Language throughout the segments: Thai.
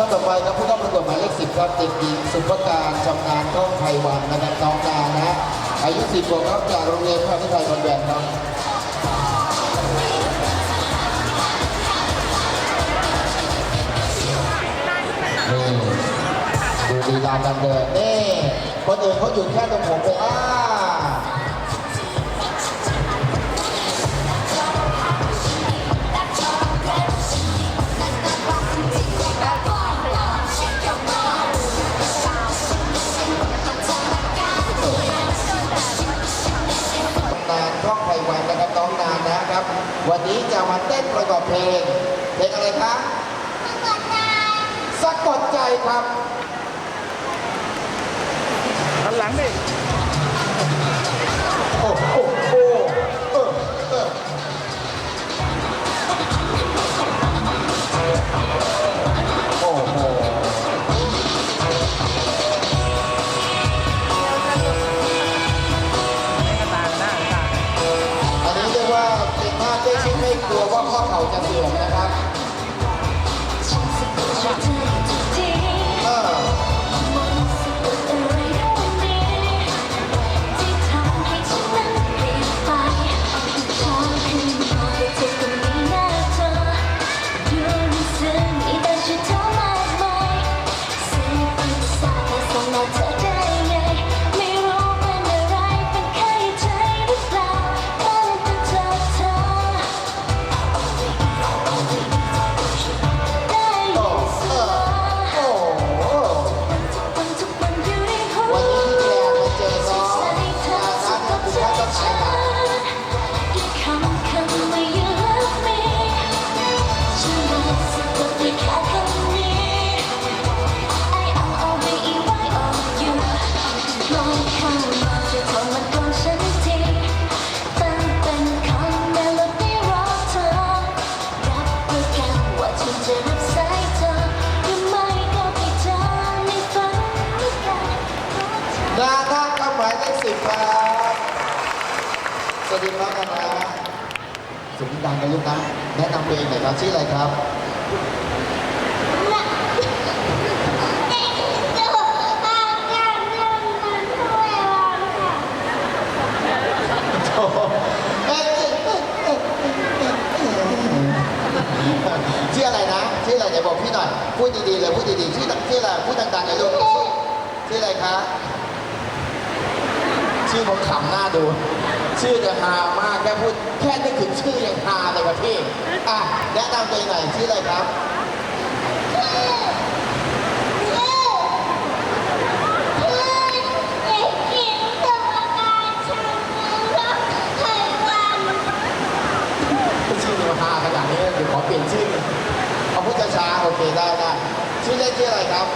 ท่านต่อไปครับผู้ต้องประกวดหมายเลขสิบครับเด็กหญิงสุภการชำนาญก้องไพวันนะครับน้องนานะ อายุสิบขวบครับจากโรงเรียนพระพิไทยคอนแวนครับดูลีลาการเดินนี่คนอื่นเขาหยุดแค่ตรงผมไปอ่า วันนี้จะมาเต้นประกอบเพลง เพลงอะไรคะสะกดใจครับหันหลังดิ ครับ สวัสดีครับนานาสุดดังกันลูกนะ แนะนำตัวเองหน่อยครับชื่ออะไรครับ ชื่ออะไรนะ ชื่ออะไรเดี๋ยวบอกพี่หน่อย พูดดีๆเลย พูดดีๆ ชื่อชื่ออะไร พูดดังๆเลยลูกชื่อชื่ออะไรคะ ชื่อผมขำหน้าดู ชื่อจะฮามากแค่พูดแค่นึกถึงชื่อยังฮาเลยว่ะพี่อะแนะนำตัวหน่อยชื่ออะไรครับชื่อจะฮาขนาดนี้เดี๋ยวขอเปลี่ยนชื่อเอาพูดช้าๆโอเคได้ได้ชื่อเล่นชื่ออะไรครับ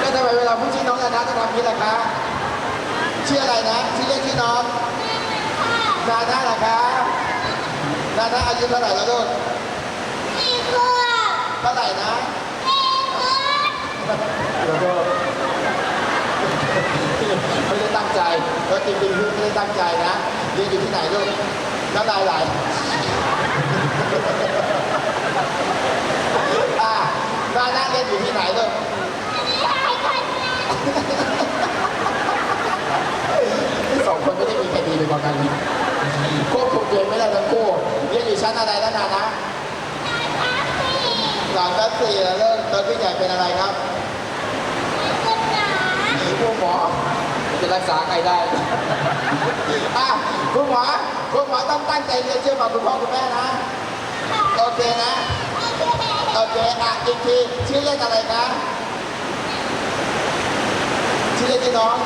แล้วทำไม เวลาพูดชื่อน้องนานาต้องทำอย่างนี้ล่ะคะชื่ออะไรนะชื่อเล่นชื่อน้องนานาล่ะคะนานาอายุเท่าไหร่แล้วลูกเท่าไหร่นะเดี๋ยวก็ไม่ได้ตั้งใจก็จริงๆคือไม่ได้ตั้งใจนะเรียนอยู่ที่ไหนลูกน้ำลายไหลอะนานาเรียนอยู่ที่ไหนลูก ที่สองคนไม่ได้มีใครดีไปกว่ากันเลยควบคุมตัวเองไม่ได้ทั้งคู่เรียนอยู่ชั้นอะไรแล้วนานะห ลังชั้นสี่แล้วเริ่มตอนพี่ใหญ่เป็นอะไรครับคุณหมอจะรักษาใครได้อะคุณหมอคุณหมอต้องตั้งใจเรียนเชื่อฟังคุณพ่อคุณแม่นะ โอเคนะ โอเคอะอีกทีชื่อเล่นอะไรนะชื่อเล่นที่น้อง